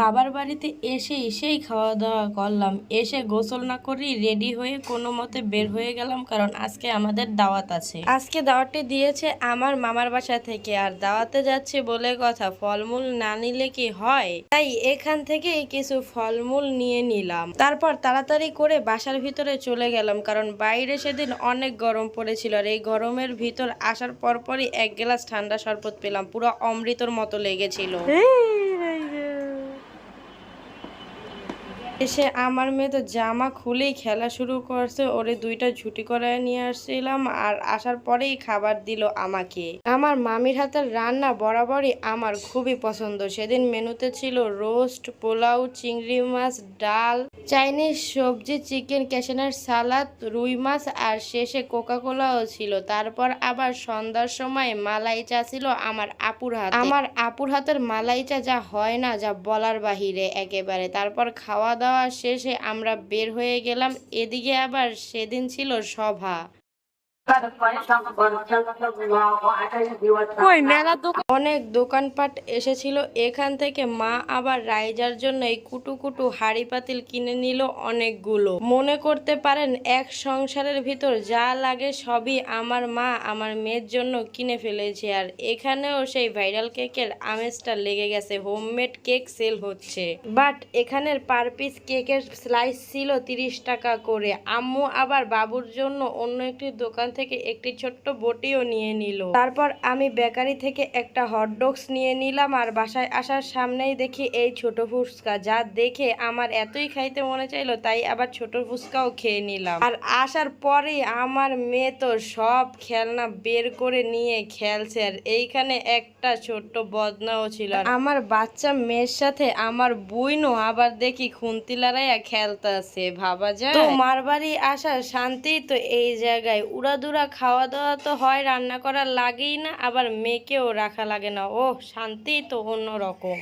বাবার বাড়িতে এসে এসেই খাওয়া দাওয়া করলাম। এসে গোসল না করেই রেডি হয়ে কোনো মতে বের হয়ে গেলাম কারণ আজকে আমাদের দাওয়াত আছে। আজকে দাওয়াতটি দিয়েছে আমার মামার বাসা থেকে আর দাওয়াতে যাচ্ছে বলে কথা ফলমূল না নিলে কি হয়? তাই এখান থেকে কিছু ফলমূল নিয়ে নিলাম। তারপর তাড়াতাড়ি করে বাসার ভিতরে চলে গেলাম কারণ বাইরে সেদিন অনেক গরম পড়েছিল আর এই গরমের ভিতর আসার পরপরই এক গ্লাস ঠান্ডা শরবত পেলাম পুরো অমৃতর মতো লেগেছিল। এসে আমার মেয়ে তো জামা খুলেই খেলা শুরু করছে, ওরে দুইটা ঝুটি করে নিয়ে আসছিলাম আর আসার পরেই খাবার দিল আমাকে। আমার মামির হাতের রান্না বরাবরই আমার খুবই পছন্দ। সেদিন মেনুতে ছিল রোস্ট, পোলাও, চিংড়ি মাছ, ডাল, চাইনিজ সবজি, চিকেন ক্যাশনার সালাদ, রুই মাছ আর শেষে কোকা কোলাও ছিল। তারপর আবার সন্ধ্যার সময় মালাই চা ছিল আমার আপুর হাতে। আমার আপুর হাতের মালাই চা যা হয় না যা বলার বাহিরে একেবারে। তারপর খাওয়া দাওয়া শেষে আমরা বের হয়ে গেলাম। এদিকে আবার সেদিন ছিল সভা। অনেক দোকানপাট এসেছিল। এখান থেকে মা আবার রাইজার জন্য এই কুটু কুটু হাড়ি পাতিল কিনে নিল অনেকগুলো। মনে করতে পারেন, এক সংসারের ভিতর যা লাগে সবই আমার মা আমার মেয়ের জন্য কিনে ফেলেছে। আর এখানেও সেই ভাইরাল কেকের আমেজটা লেগে গেছে। হোমমেড কেক সেল হচ্ছে। বাট এখানের পার পিস কেকের স্লাইস ছিল তিরিশ টাকা করে। আম্মু আবার বাবুর জন্য অন্য একটি দোকান থেকে একটি ছোট্ট বটিও নিয়ে নিল। তারপর আমি বেকারি থেকে একটা হটডগস নিয়ে নিলাম আর বাসায় আসার সামনেই দেখি এই ছোট ফুচকা, যা দেখে আমার এতই খাইতে মনে চাইলো, তাই আবার ছোট ফুচকাও খেয়ে নিলাম। আর আসার পরে আমার মেয়ে তো সব খেলনা বের করে নিয়ে খেলছে আর এইখানে একটা ছোট্ট বদনাও ছিল। আমার বাচ্চা মেয়ের সাথে আমার বুইনও আবার দেখি খুন্তি লড়াইয়া খেলতেছে, ভাবা যায়? তো মার বাড়ি আসার শান্তি তো এই জায়গায়। উড়াদুরা খাওয়া দাওয়া তো হয়, রান্না করার লাগেই না, আবার মেয়েকেও রাখা লাগে না। ও শান্তি তো অন্যরকম।